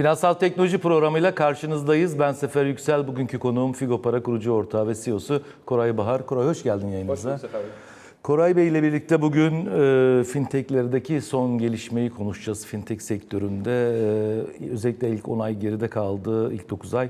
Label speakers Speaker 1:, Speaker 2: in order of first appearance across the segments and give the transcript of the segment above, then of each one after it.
Speaker 1: Finansal Teknoloji programıyla karşınızdayız. Ben Sefer Yüksel. Bugünkü konuğum Figo Para kurucu ortağı ve CEO'su Koray Bahar. Koray hoş geldin yayınımıza.
Speaker 2: Hoş bulduk efendim.
Speaker 1: Koray Bey ile birlikte bugün e, fintechlerdeki son gelişmeyi konuşacağız. Fintech sektöründe e, özellikle ilk 10 ay geride kaldı, ilk 9 ay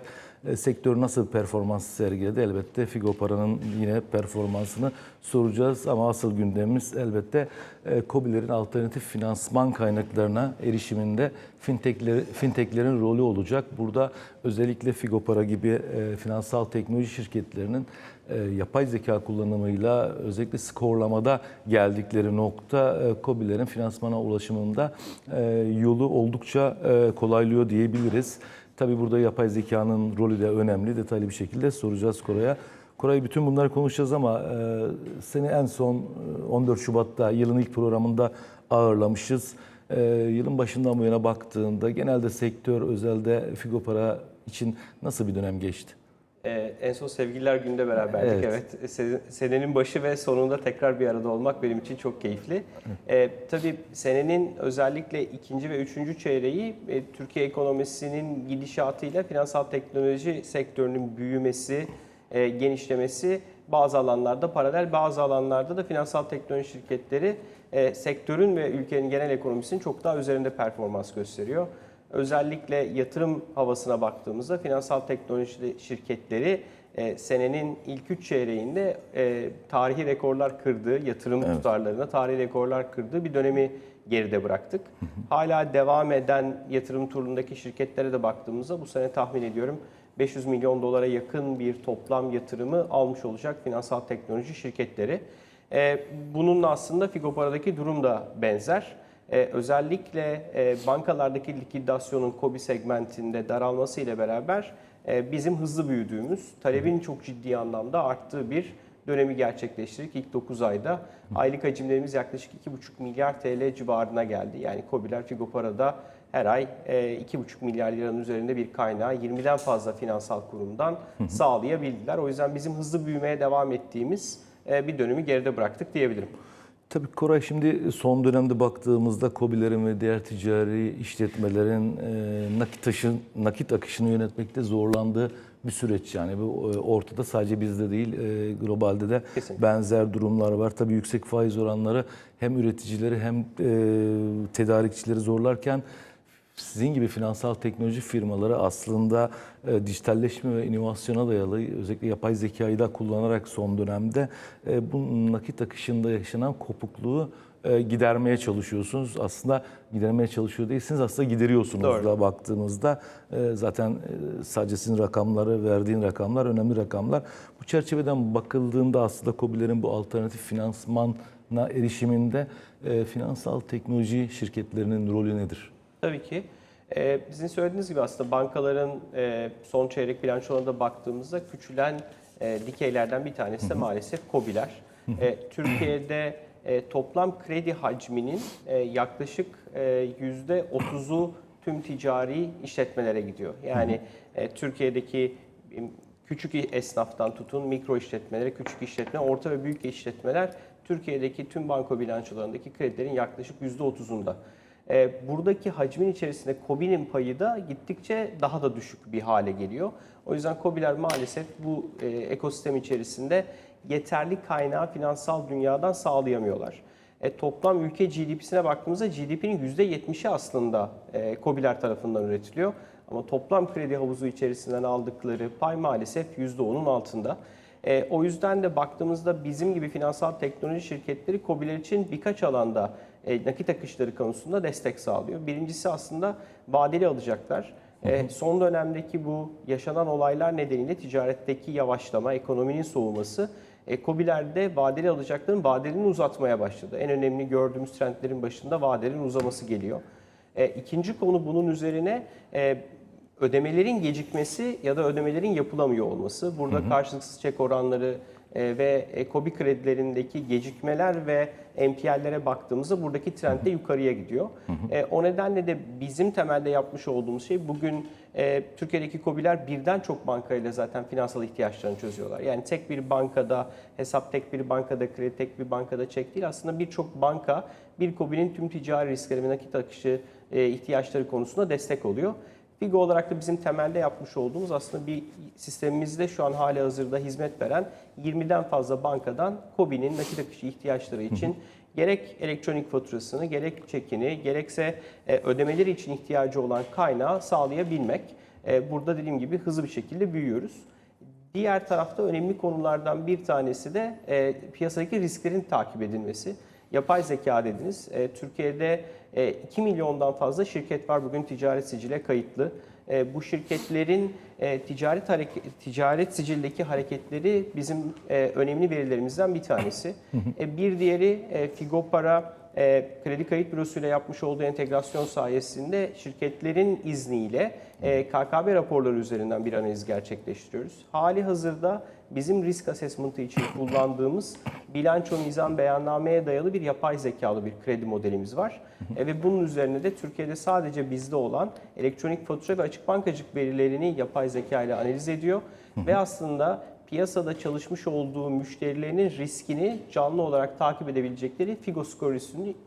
Speaker 1: sektör nasıl performans sergiledi? Elbette Figo Para'nın yine performansını soracağız ama asıl gündemimiz elbette e, KOBİ'lerin alternatif finansman kaynaklarına erişiminde fintechler, fintechlerin rolü olacak. Burada özellikle Figo Para gibi e, finansal teknoloji şirketlerinin e, yapay zeka kullanımıyla özellikle skorlamada geldikleri nokta e, KOBİ'lerin finansmana ulaşımında e, yolu oldukça e, kolaylıyor diyebiliriz. Tabii burada yapay zekanın rolü de önemli. Detaylı bir şekilde soracağız Koray'a. Koray bütün bunları konuşacağız ama e, seni en son e, 14 Şubat'ta yılın ilk programında ağırlamışız. E, yılın başından bu yana baktığında genelde sektör özelde Figo Para için nasıl bir dönem geçti?
Speaker 2: Ee, en son Sevgililer Günü'nde beraberdik.
Speaker 1: Evet.
Speaker 2: Evet. Se- Senenin başı ve sonunda tekrar bir arada olmak benim için çok keyifli. Ee, tabii senenin özellikle ikinci ve üçüncü çeyreği e, Türkiye ekonomisinin gidişatıyla finansal teknoloji sektörünün büyümesi, e, genişlemesi bazı alanlarda paralel, bazı alanlarda da finansal teknoloji şirketleri e, sektörün ve ülkenin genel ekonomisinin çok daha üzerinde performans gösteriyor. Özellikle yatırım havasına baktığımızda finansal teknoloji şirketleri e, senenin ilk 3 çeyreğinde e, tarihi rekorlar kırdığı, yatırım tutarlarına tarihi rekorlar kırdığı bir dönemi geride bıraktık. Hala devam eden yatırım turundaki şirketlere de baktığımızda bu sene tahmin ediyorum 500 milyon dolara yakın bir toplam yatırımı almış olacak finansal teknoloji şirketleri. E, bununla aslında Figopara'daki durum da benzer. Ee, özellikle e, bankalardaki likidasyonun KOBİ segmentinde daralması ile beraber e, bizim hızlı büyüdüğümüz, talebin çok ciddi anlamda arttığı bir dönemi gerçekleştirdik ilk 9 ayda. Aylık hacimlerimiz yaklaşık 2,5 milyar TL civarına geldi. Yani KOBİ'ler Figopara'da her ay e, 2,5 milyar liranın üzerinde bir kaynağı 20'den fazla finansal kurumdan sağlayabildiler. O yüzden bizim hızlı büyümeye devam ettiğimiz e, bir dönemi geride bıraktık diyebilirim.
Speaker 1: Tabii Koray şimdi son dönemde baktığımızda KOBİ'lerin ve diğer ticari işletmelerin e, nakit, taşın, nakit akışını yönetmekte zorlandığı bir süreç yani bu e, ortada sadece bizde değil e, globalde de
Speaker 2: Kesinlikle.
Speaker 1: benzer durumlar var. Tabii yüksek faiz oranları hem üreticileri hem e, tedarikçileri zorlarken sizin gibi finansal teknoloji firmaları aslında e, dijitalleşme ve inovasyona dayalı özellikle yapay zekayı da kullanarak son dönemde e, bu nakit akışında yaşanan kopukluğu e, gidermeye çalışıyorsunuz. Aslında gidermeye çalışıyor değilsiniz aslında gideriyorsunuz
Speaker 2: Doğru.
Speaker 1: da baktığımızda e, zaten e, sadece sizin rakamları verdiğin rakamlar önemli rakamlar. Bu çerçeveden bakıldığında aslında KOBİ'lerin bu alternatif finansmana erişiminde e, finansal teknoloji şirketlerinin rolü nedir?
Speaker 2: Tabii ki. Ee, sizin söylediğiniz gibi aslında bankaların e, son çeyrek bilançolarına da baktığımızda küçülen e, dikeylerden bir tanesi de maalesef KOBİ'ler. E, Türkiye'de e, toplam kredi hacminin e, yaklaşık e, %30'u tüm ticari işletmelere gidiyor. Yani e, Türkiye'deki küçük esnaftan tutun mikro işletmelere, küçük işletme, orta ve büyük işletmeler Türkiye'deki tüm banko bilançolarındaki kredilerin yaklaşık %30'unda. Ee, buradaki hacmin içerisinde KOBİ'nin payı da gittikçe daha da düşük bir hale geliyor. O yüzden KOBİ'ler maalesef bu e, ekosistem içerisinde yeterli kaynağı finansal dünyadan sağlayamıyorlar. E, toplam ülke GDP'sine baktığımızda GDP'nin %70'i aslında e, KOBİ'ler tarafından üretiliyor. Ama toplam kredi havuzu içerisinden aldıkları pay maalesef %10'un altında. E, o yüzden de baktığımızda bizim gibi finansal teknoloji şirketleri KOBİ'ler için birkaç alanda e, nakit akışları konusunda destek sağlıyor. Birincisi aslında vadeli alacaklar. E, son dönemdeki bu yaşanan olaylar nedeniyle ticaretteki yavaşlama, ekonominin soğuması e, KOBİ'lerde vadeli alacakların vadelerini uzatmaya başladı. En önemli gördüğümüz trendlerin başında vadelerin uzaması geliyor. E, ikinci konu bunun üzerine e, ödemelerin gecikmesi ya da ödemelerin yapılamıyor olması. Burada karşılıksız çek oranları e, ve ekobi kredilerindeki gecikmeler ve NPL'lere baktığımızda buradaki trend de yukarıya gidiyor. E, o nedenle de bizim temelde yapmış olduğumuz şey bugün e, Türkiye'deki KOBİ'ler birden çok bankayla zaten finansal ihtiyaçlarını çözüyorlar. Yani tek bir bankada hesap, tek bir bankada kredi, tek bir bankada çek değil. Aslında birçok banka bir KOBİ'nin tüm ticari riskleri ve nakit akışı e, ihtiyaçları konusunda destek oluyor. Figo olarak da bizim temelde yapmış olduğumuz aslında bir sistemimizde şu an hali hazırda hizmet veren 20'den fazla bankadan KOBİ'nin nakit akışı ihtiyaçları için gerek elektronik faturasını, gerek çekini, gerekse e, ödemeleri için ihtiyacı olan kaynağı sağlayabilmek. E, Burada dediğim gibi hızlı bir şekilde büyüyoruz. Diğer tarafta önemli konulardan bir tanesi de e, piyasadaki risklerin takip edilmesi. Yapay zeka dediniz. Türkiye'de e, 2 milyondan fazla şirket var bugün ticaret sicile kayıtlı. E, bu şirketlerin e, ticaret hareket, ticaret sicildeki hareketleri bizim e, önemli verilerimizden bir tanesi. E, bir diğeri e, Figo Para e, kredi kayıt bürosuyla yapmış olduğu entegrasyon sayesinde şirketlerin izniyle e, KKB raporları üzerinden bir analiz gerçekleştiriyoruz. Hali hazırda bizim risk assessment'ı için kullandığımız bilanço mizan beyannameye dayalı bir yapay zekalı bir kredi modelimiz var. E, ve bunun üzerine de Türkiye'de sadece bizde olan elektronik fatura ve açık bankacılık verilerini yapay zeka ile analiz ediyor. ve aslında piyasada çalışmış olduğu müşterilerinin riskini canlı olarak takip edebilecekleri Figo Score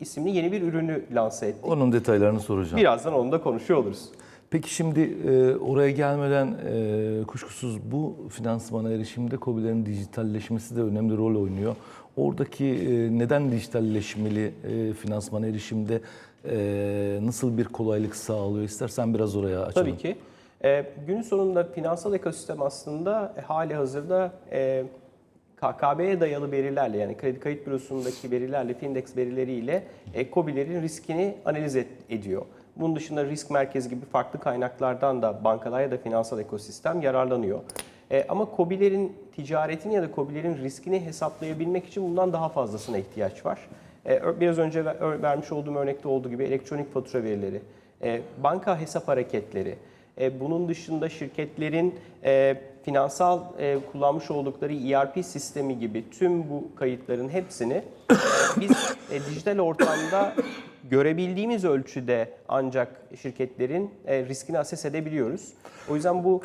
Speaker 2: isimli, yeni bir ürünü lanse ettik.
Speaker 1: Onun detaylarını soracağım.
Speaker 2: Birazdan onu da konuşuyor oluruz.
Speaker 1: Peki şimdi e, oraya gelmeden e, kuşkusuz bu finansmana erişimde KOBİ'lerin dijitalleşmesi de önemli rol oynuyor. Oradaki e, neden dijitalleşmeli e, finansmana erişimde e, nasıl bir kolaylık sağlıyor? İstersen biraz oraya açalım.
Speaker 2: Tabii ki. Ee, günün sonunda finansal ekosistem aslında e, hali hazırda e, KKB'ye dayalı verilerle yani kredi kayıt bürosundaki verilerle, Findex verileriyle e, KOBİ'lerin riskini analiz et- ediyor. Bunun dışında risk merkezi gibi farklı kaynaklardan da bankalar ya da finansal ekosistem yararlanıyor. E, ama KOBİ'lerin ticaretini ya da KOBİ'lerin riskini hesaplayabilmek için bundan daha fazlasına ihtiyaç var. E, biraz önce ver- vermiş olduğum örnekte olduğu gibi elektronik fatura verileri, e, banka hesap hareketleri, e, bunun dışında şirketlerin e, finansal e, kullanmış oldukları ERP sistemi gibi tüm bu kayıtların hepsini biz dijital ortamda görebildiğimiz ölçüde ancak şirketlerin e, riskini ases edebiliyoruz. O yüzden bu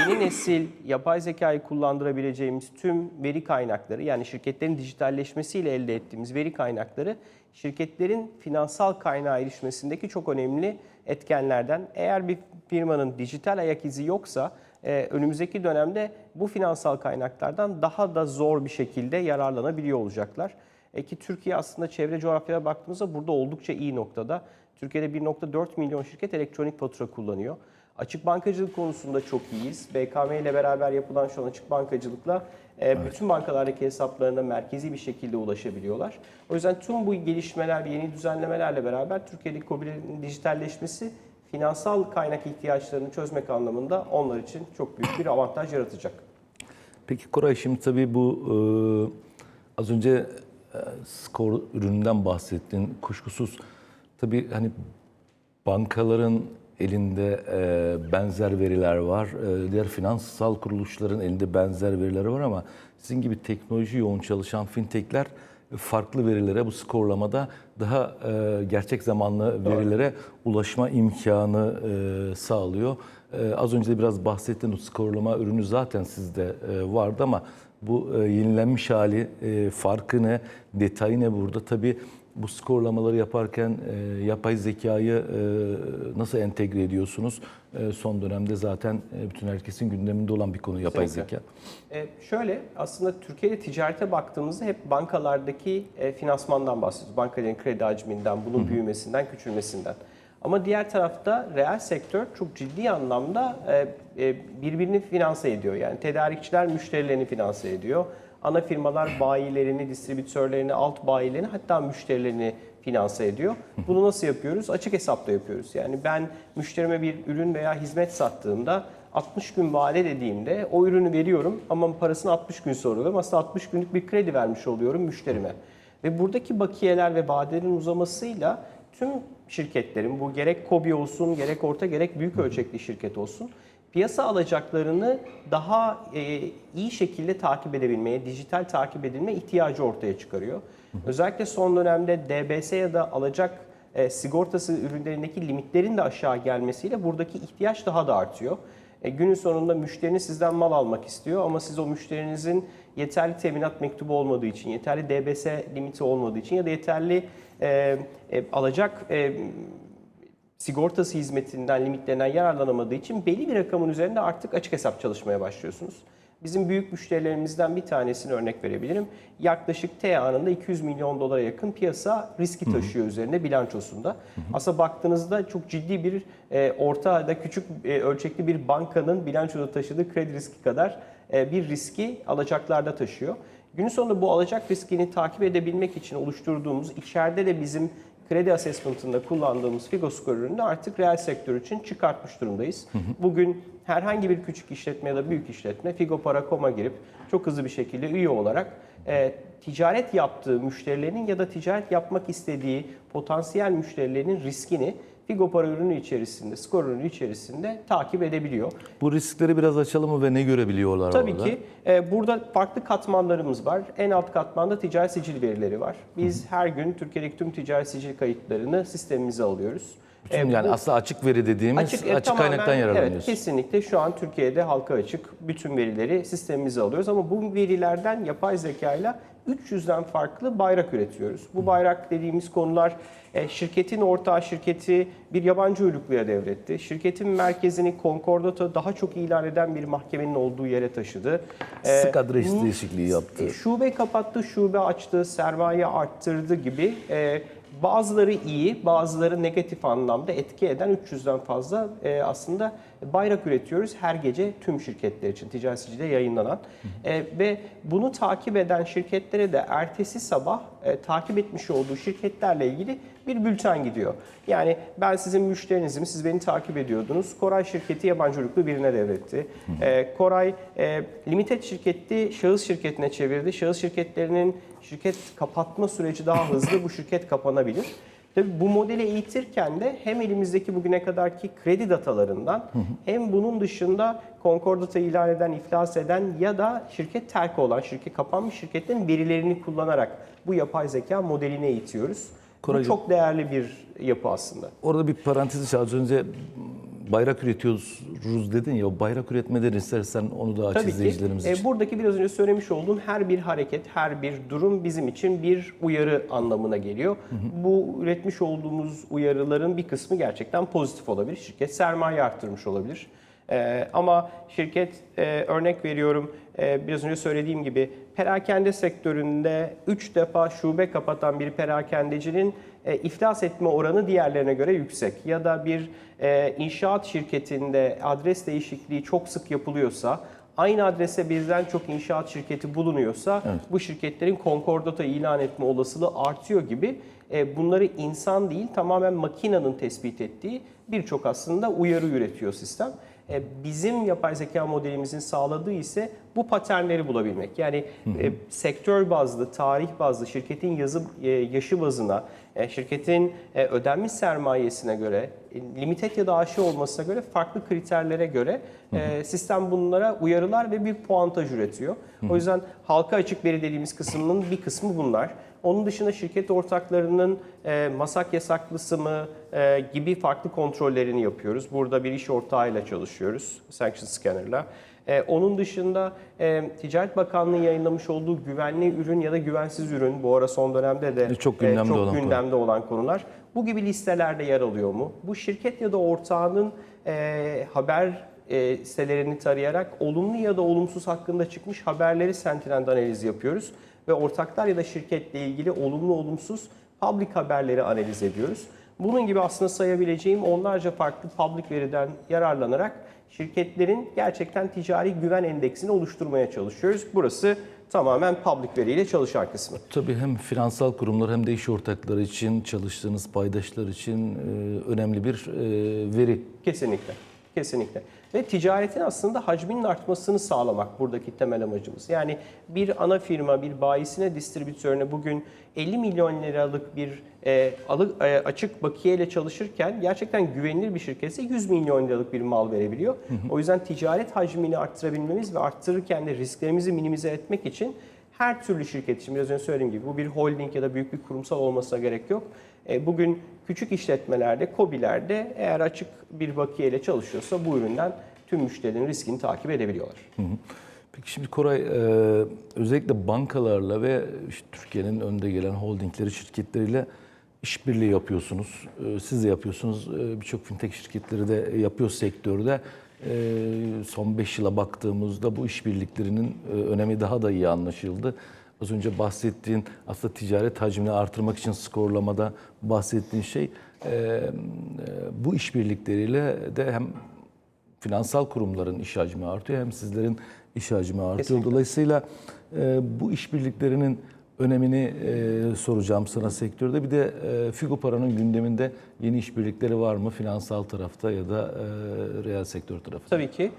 Speaker 2: yeni nesil yapay zekayı kullandırabileceğimiz tüm veri kaynakları yani şirketlerin dijitalleşmesiyle elde ettiğimiz veri kaynakları şirketlerin finansal kaynağa erişmesindeki çok önemli etkenlerden. Eğer bir firmanın dijital ayak izi yoksa e, önümüzdeki dönemde bu finansal kaynaklardan daha da zor bir şekilde yararlanabiliyor olacaklar. E ki Türkiye aslında çevre coğrafyaya baktığımızda burada oldukça iyi noktada. Türkiye'de 1.4 milyon şirket elektronik fatura kullanıyor. Açık bankacılık konusunda çok iyiyiz. BKM ile beraber yapılan şu an açık bankacılıkla e, bütün bankalardaki hesaplarına merkezi bir şekilde ulaşabiliyorlar. O yüzden tüm bu gelişmeler, yeni düzenlemelerle beraber Türkiye'deki KOBİ'lerin dijitalleşmesi finansal kaynak ihtiyaçlarını çözmek anlamında onlar için çok büyük bir avantaj yaratacak.
Speaker 1: Peki Koray şimdi tabii bu e, az önce e, skor ürününden bahsettin. Kuşkusuz tabii hani bankaların elinde e, benzer veriler var. E, diğer finansal kuruluşların elinde benzer veriler var ama sizin gibi teknoloji yoğun çalışan fintechler farklı verilere bu skorlamada daha e, gerçek zamanlı verilere ulaşma imkanı e, sağlıyor. E, az önce de biraz bahsettiğin o skorlama ürünü zaten sizde e, vardı ama bu e, yenilenmiş hali e, farkı ne, detayı ne burada? Tabii bu skorlamaları yaparken e, yapay zekayı e, nasıl entegre ediyorsunuz? E, son dönemde zaten e, bütün herkesin gündeminde olan bir konu yapay
Speaker 2: Kesinlikle.
Speaker 1: zeka.
Speaker 2: E, şöyle aslında Türkiye'de ticarete baktığımızda hep bankalardaki e, finansmandan bahsediyoruz. Bankaların kredi hacminden, bunun büyümesinden, küçülmesinden. Ama diğer tarafta reel sektör çok ciddi anlamda e, e, birbirini finanse ediyor. Yani tedarikçiler müşterilerini finanse ediyor. Ana firmalar bayilerini, distribütörlerini, alt bayilerini hatta müşterilerini finanse ediyor. Bunu nasıl yapıyoruz? Açık hesapta yapıyoruz. Yani ben müşterime bir ürün veya hizmet sattığımda 60 gün vade dediğimde o ürünü veriyorum ama parasını 60 gün sonra alıyorum. Aslında 60 günlük bir kredi vermiş oluyorum müşterime. Ve buradaki bakiyeler ve vadelerin uzamasıyla tüm şirketlerin bu gerek KOBİ olsun, gerek orta gerek büyük ölçekli şirket olsun piyasa alacaklarını daha e, iyi şekilde takip edebilmeye, dijital takip edilme ihtiyacı ortaya çıkarıyor. Özellikle son dönemde DBS ya da alacak e, sigortası ürünlerindeki limitlerin de aşağı gelmesiyle buradaki ihtiyaç daha da artıyor. E, günün sonunda müşteriniz sizden mal almak istiyor ama siz o müşterinizin yeterli teminat mektubu olmadığı için, yeterli DBS limiti olmadığı için ya da yeterli e, e, alacak e, sigortası hizmetinden, limitlerinden yararlanamadığı için belli bir rakamın üzerinde artık açık hesap çalışmaya başlıyorsunuz. Bizim büyük müşterilerimizden bir tanesini örnek verebilirim. Yaklaşık T anında 200 milyon dolara yakın piyasa riski taşıyor üzerinde bilançosunda. Aslında baktığınızda çok ciddi bir e, orta da küçük e, ölçekli bir bankanın bilançoda taşıdığı kredi riski kadar e, bir riski alacaklarda taşıyor. Günün sonunda bu alacak riskini takip edebilmek için oluşturduğumuz içeride de bizim kredi assessment'ında kullandığımız Figo Score ürününü artık reel sektör için çıkartmış durumdayız. Bugün herhangi bir küçük işletme ya da büyük işletme Figo Para.com'a girip çok hızlı bir şekilde üye olarak e, ticaret yaptığı müşterilerin ya da ticaret yapmak istediği potansiyel müşterilerin riskini Figo Para ürünü içerisinde, Score ürünü içerisinde takip edebiliyor.
Speaker 1: Bu riskleri biraz açalım mı ve ne görebiliyorlar
Speaker 2: Tabii
Speaker 1: orada?
Speaker 2: ki e, burada farklı katmanlarımız var. En alt katmanda ticaret sicil verileri var. Biz her gün Türkiye'deki tüm ticaret sicil kayıtlarını sistemimize alıyoruz.
Speaker 1: Bütün
Speaker 2: E,
Speaker 1: yani
Speaker 2: bu-
Speaker 1: aslında açık veri dediğimiz açık,
Speaker 2: e, tamamen-
Speaker 1: kaynaktan
Speaker 2: Evet,
Speaker 1: yararlanıyoruz.
Speaker 2: kesinlikle şu an Türkiye'de halka açık bütün verileri sistemimize alıyoruz ama bu verilerden yapay zekayla 300'den farklı bayrak üretiyoruz. Bu bayrak dediğimiz konular e, şirketin ortağı şirketi bir yabancı uyrukluya devretti. Şirketin merkezini Concordat'a daha çok ilan eden bir mahkemenin olduğu yere taşıdı. E,
Speaker 1: Sık adres değişikliği yaptı.
Speaker 2: e, Şube kapattı, şube açtı, sermaye arttırdı gibi e, bazıları iyi, bazıları negatif anlamda etki eden 300'den fazla e, aslında bayrak üretiyoruz her gece tüm şirketler için ticaret sicilde yayınlanan. E, ve bunu takip eden şirketlere de ertesi sabah e, takip etmiş olduğu şirketlerle ilgili bir bülten gidiyor. Yani ben sizin müşterinizim, siz beni takip ediyordunuz. Koray şirketi yabancı uyruklu birine devretti. E, Koray e, limited şirketi şahıs şirketine çevirdi. Şahıs şirketlerinin şirket kapatma süreci daha hızlı bu şirket kapanabilir. Tabii bu modeli eğitirken de hem elimizdeki bugüne kadarki kredi datalarından hem bunun dışında Concordat'a ilan eden, iflas eden ya da şirket terk olan, şirket kapanmış şirketlerin verilerini kullanarak bu yapay zeka modelini eğitiyoruz. Bu
Speaker 1: Koraycığım-
Speaker 2: çok değerli bir yapı aslında.
Speaker 1: Orada bir parantez az önce bayrak üretiyoruz dedin ya bayrak üretmeden istersen onu da aç
Speaker 2: Tabii ki.
Speaker 1: izleyicilerimiz
Speaker 2: E,
Speaker 1: için.
Speaker 2: buradaki biraz önce söylemiş olduğum her bir hareket, her bir durum bizim için bir uyarı anlamına geliyor. Bu üretmiş olduğumuz uyarıların bir kısmı gerçekten pozitif olabilir. Şirket sermaye arttırmış olabilir. E, ama şirket e, örnek veriyorum e, biraz önce söylediğim gibi perakende sektöründe 3 defa şube kapatan bir perakendecinin e, iflas etme oranı diğerlerine göre yüksek. Ya da bir e, inşaat şirketinde adres değişikliği çok sık yapılıyorsa aynı adrese birden çok inşaat şirketi bulunuyorsa bu şirketlerin Concordat'a ilan etme olasılığı artıyor gibi e, bunları insan değil tamamen makinenin tespit ettiği birçok aslında uyarı üretiyor sistem. E, Bizim yapay zeka modelimizin sağladığı ise bu paternleri bulabilmek. Yani e, sektör bazlı, tarih bazlı, şirketin yazı e, yaşı bazına, e, şirketin e, ödenmiş sermayesine göre, e, limited ya da aşı olmasına göre farklı kriterlere göre e, sistem bunlara uyarılar ve bir puantaj üretiyor. O yüzden halka açık veri dediğimiz kısmının bir kısmı bunlar. Onun dışında şirket ortaklarının e, masak yasaklısı mı e, gibi farklı kontrollerini yapıyoruz. Burada bir iş ortağıyla çalışıyoruz, sanction scanner'la. E, onun dışında e, Ticaret Bakanlığı yayınlamış olduğu güvenli ürün ya da güvensiz ürün, bu ara son dönemde de
Speaker 1: E, çok gündemde
Speaker 2: çok
Speaker 1: olan konu.
Speaker 2: gündemde olan konular. Bu gibi listelerde yer alıyor mu? Bu şirket ya da ortağının e, haber e, sitelerini tarayarak olumlu ya da olumsuz hakkında çıkmış haberleri Sentinel analiz yapıyoruz ve ortaklar ya da şirketle ilgili olumlu olumsuz public haberleri analiz ediyoruz. Bunun gibi aslında sayabileceğim onlarca farklı public veriden yararlanarak şirketlerin gerçekten ticari güven endeksini oluşturmaya çalışıyoruz. Burası tamamen public veriyle çalışan kısmı.
Speaker 1: Tabii hem finansal kurumlar hem de iş ortakları için, çalıştığınız paydaşlar için e, önemli bir e, veri.
Speaker 2: Kesinlikle. Kesinlikle. Ve ticaretin aslında hacminin artmasını sağlamak buradaki temel amacımız. Yani bir ana firma, bir bayisine, distribütörüne bugün 50 milyon liralık bir e, alı, e, açık bakiyeyle çalışırken gerçekten güvenilir bir şirketse 100 milyon liralık bir mal verebiliyor. O yüzden ticaret hacmini arttırabilmemiz ve arttırırken de risklerimizi minimize etmek için her türlü şirket için biraz önce söylediğim gibi bu bir holding ya da büyük bir kurumsal olmasına gerek yok. E, Bugün küçük işletmelerde, KOBİ'lerde eğer açık bir bakiyeyle çalışıyorsa bu üründen tüm müşterilerin riskini takip edebiliyorlar.
Speaker 1: Peki şimdi Koray e, özellikle bankalarla ve işte Türkiye'nin önde gelen holdingleri, şirketleriyle işbirliği yapıyorsunuz. Ee, Siz de yapıyorsunuz. Birçok fintech şirketleri de yapıyor sektörde. Son 5 yıla baktığımızda bu işbirliklerinin e, önemi daha da iyi anlaşıldı. Az önce bahsettiğin aslında ticaret hacmini artırmak için skorlamada bahsettiğin şey e, bu işbirlikleriyle de hem finansal kurumların iş hacmi artıyor hem sizlerin iş hacmi artıyor.
Speaker 2: Kesinlikle.
Speaker 1: Dolayısıyla e, bu işbirliklerinin önemini e, soracağım sana sektörde. Bir de e, Figo Para'nın gündeminde yeni işbirlikleri var mı finansal tarafta ya da e, reel sektör tarafında?
Speaker 2: Tabii ki.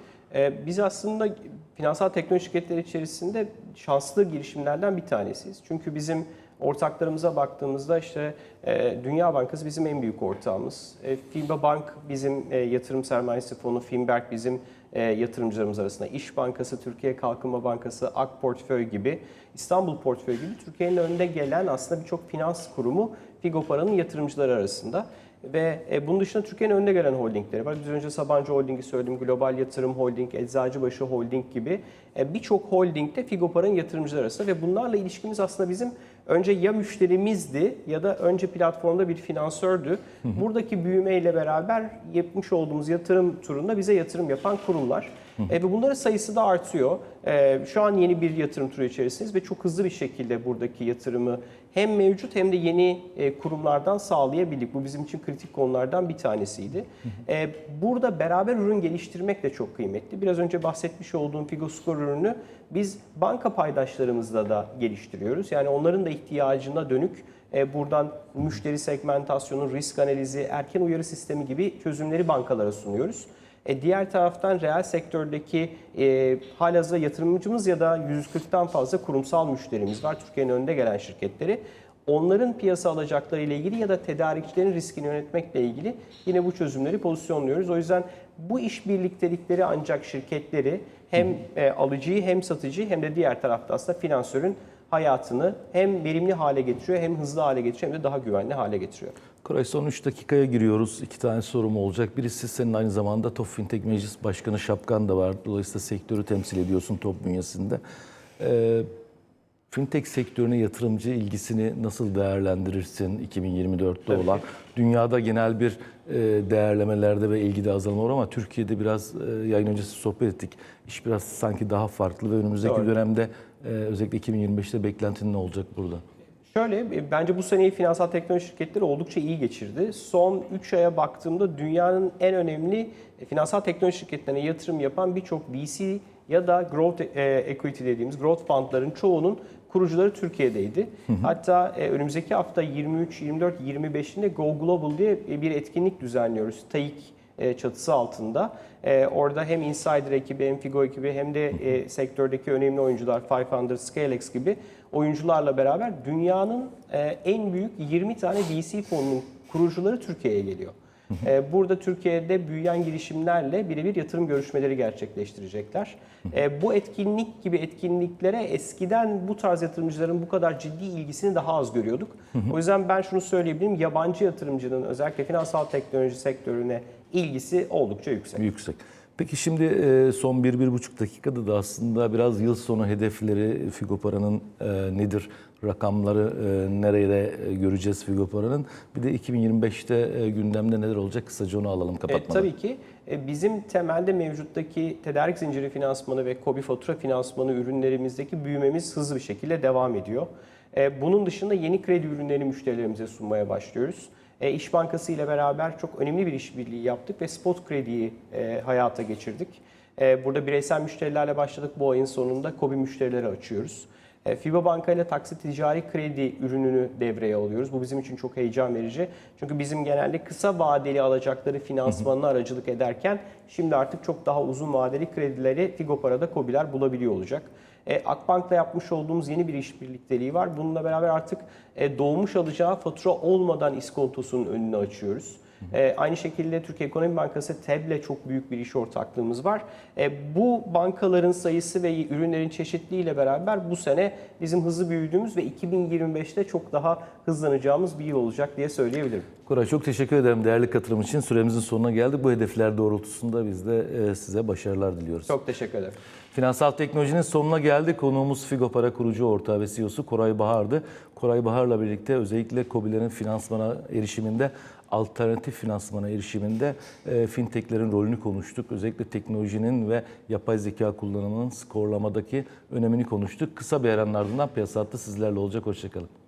Speaker 2: Biz aslında finansal teknoloji şirketleri içerisinde şanslı girişimlerden bir tanesiyiz. Çünkü bizim ortaklarımıza baktığımızda işte e, Dünya Bankası bizim en büyük ortağımız. E, FIBA Bank bizim e, yatırım sermayesi fonu, Finberg bizim e, yatırımcılarımız arasında. İş Bankası, Türkiye Kalkınma Bankası, Ak Portföy gibi, İstanbul Portföy gibi Türkiye'nin önünde gelen aslında birçok finans kurumu Figo Para'nın yatırımcıları arasında. Ve e, bunun dışında Türkiye'nin önde gelen holdingleri var. Biz önce Sabancı Holding'i söyledim, Global Yatırım Holding, Eczacıbaşı Holding gibi e, birçok holding de Figopar'ın yatırımcıları arasında ve bunlarla ilişkimiz aslında bizim önce ya müşterimizdi ya da önce platformda bir finansördü. Buradaki büyümeyle beraber yapmış olduğumuz yatırım turunda bize yatırım yapan kurumlar. E, ve bunların sayısı da artıyor. E, şu an yeni bir yatırım turu içerisindeyiz ve çok hızlı bir şekilde buradaki yatırımı hem mevcut hem de yeni e, kurumlardan sağlayabildik. Bu bizim için kritik konulardan bir tanesiydi. E, burada beraber ürün geliştirmek de çok kıymetli. Biraz önce bahsetmiş olduğum Figo Score ürünü biz banka paydaşlarımızla da geliştiriyoruz. Yani onların da ihtiyacına dönük e, buradan müşteri segmentasyonu, risk analizi, erken uyarı sistemi gibi çözümleri bankalara sunuyoruz. E, diğer taraftan reel sektördeki e, halihazırda yatırımcımız ya da 140'tan fazla kurumsal müşterimiz var. Türkiye'nin önde gelen şirketleri. Onların piyasa alacakları ile ilgili ya da tedarikçilerin riskini yönetmekle ilgili yine bu çözümleri pozisyonluyoruz. O yüzden bu iş birliktelikleri ancak şirketleri hem e, alıcıyı hem satıcıyı hem de diğer tarafta aslında finansörün hayatını hem verimli hale getiriyor hem hızlı hale getiriyor hem de daha güvenli hale getiriyor.
Speaker 1: Koray son 3 dakikaya giriyoruz. İki tane sorum olacak. Birisi senin aynı zamanda Top Fintech Meclis Başkanı şapkan da var. Dolayısıyla sektörü temsil ediyorsun Top bünyesinde. Ee, Fintech sektörüne yatırımcı ilgisini nasıl değerlendirirsin 2024'te olan? Dünyada genel bir e, değerlemelerde ve ilgide azalma var ama Türkiye'de biraz e, yayın öncesi sohbet ettik. İş biraz sanki daha farklı ve önümüzdeki
Speaker 2: Doğru.
Speaker 1: dönemde e, özellikle 2025'te beklentin ne olacak burada?
Speaker 2: Şöyle, e, bence bu seneyi finansal teknoloji şirketleri oldukça iyi geçirdi. Son 3 aya baktığımda dünyanın en önemli e, finansal teknoloji şirketlerine yatırım yapan birçok VC ya da growth e, equity dediğimiz growth fundların çoğunun kurucuları Türkiye'deydi. Hatta e, önümüzdeki hafta 23, 24, 25'inde Go Global diye bir etkinlik düzenliyoruz. TAIK çatısı altında. E, orada hem Insider ekibi hem Figo ekibi hem de e, sektördeki önemli oyuncular 500, Scalex gibi oyuncularla beraber dünyanın e, en büyük 20 tane VC fonunun kurucuları Türkiye'ye geliyor. E, Burada Türkiye'de büyüyen girişimlerle birebir yatırım görüşmeleri gerçekleştirecekler. E, Bu etkinlik gibi etkinliklere eskiden bu tarz yatırımcıların bu kadar ciddi ilgisini daha az görüyorduk. O yüzden ben şunu söyleyebilirim, yabancı yatırımcının özellikle finansal teknoloji sektörüne ilgisi oldukça yüksek.
Speaker 1: Yüksek. Peki şimdi e, son bir, bir buçuk dakikada da aslında biraz yıl sonu hedefleri Figopara'nın e, nedir? Rakamları e, nereye e, göreceğiz Figopara'nın? Bir de 2025'te e, gündemde neler olacak? Kısaca onu alalım
Speaker 2: E,
Speaker 1: kapatmadan.
Speaker 2: tabii ki e, bizim temelde mevcuttaki tedarik zinciri finansmanı ve KOBİ fatura finansmanı ürünlerimizdeki büyümemiz hızlı bir şekilde devam ediyor. E, bunun dışında yeni kredi ürünlerini müşterilerimize sunmaya başlıyoruz. E, İş Bankası ile beraber çok önemli bir işbirliği yaptık ve spot krediyi e, hayata geçirdik. E, burada bireysel müşterilerle başladık. Bu ayın sonunda KOBİ müşterileri açıyoruz. FIBA Banka ile taksit ticari kredi ürününü devreye alıyoruz. Bu bizim için çok heyecan verici. Çünkü bizim genelde kısa vadeli alacakları finansmanına aracılık ederken şimdi artık çok daha uzun vadeli kredileri Figo Para'da KOBİ'ler bulabiliyor olacak. E, Akbank'la yapmış olduğumuz yeni bir işbirlikteliği var. Bununla beraber artık e, doğmuş alacağı fatura olmadan iskontosunun önünü açıyoruz. E, aynı şekilde Türkiye Ekonomi Bankası TEB'le çok büyük bir iş ortaklığımız var. E, bu bankaların sayısı ve ürünlerin çeşitliliğiyle beraber bu sene bizim hızlı büyüdüğümüz ve 2025'te çok daha hızlanacağımız bir yıl olacak diye söyleyebilirim.
Speaker 1: Koray çok teşekkür ederim değerli katılım için. Süremizin sonuna geldik. Bu hedefler doğrultusunda biz de e, size başarılar diliyoruz.
Speaker 2: Çok teşekkür ederim.
Speaker 1: Finansal teknolojinin sonuna geldik. Konuğumuz Figo Para kurucu ortağı ve CEO'su Koray Bahar'dı. Koray Bahar'la birlikte özellikle KOBİ'lerin finansmana erişiminde, alternatif finansmana erişiminde e, fintechlerin rolünü konuştuk. Özellikle teknolojinin ve yapay zeka kullanımının skorlamadaki önemini konuştuk. Kısa bir aranın ardından piyasa sizlerle olacak. Hoşçakalın.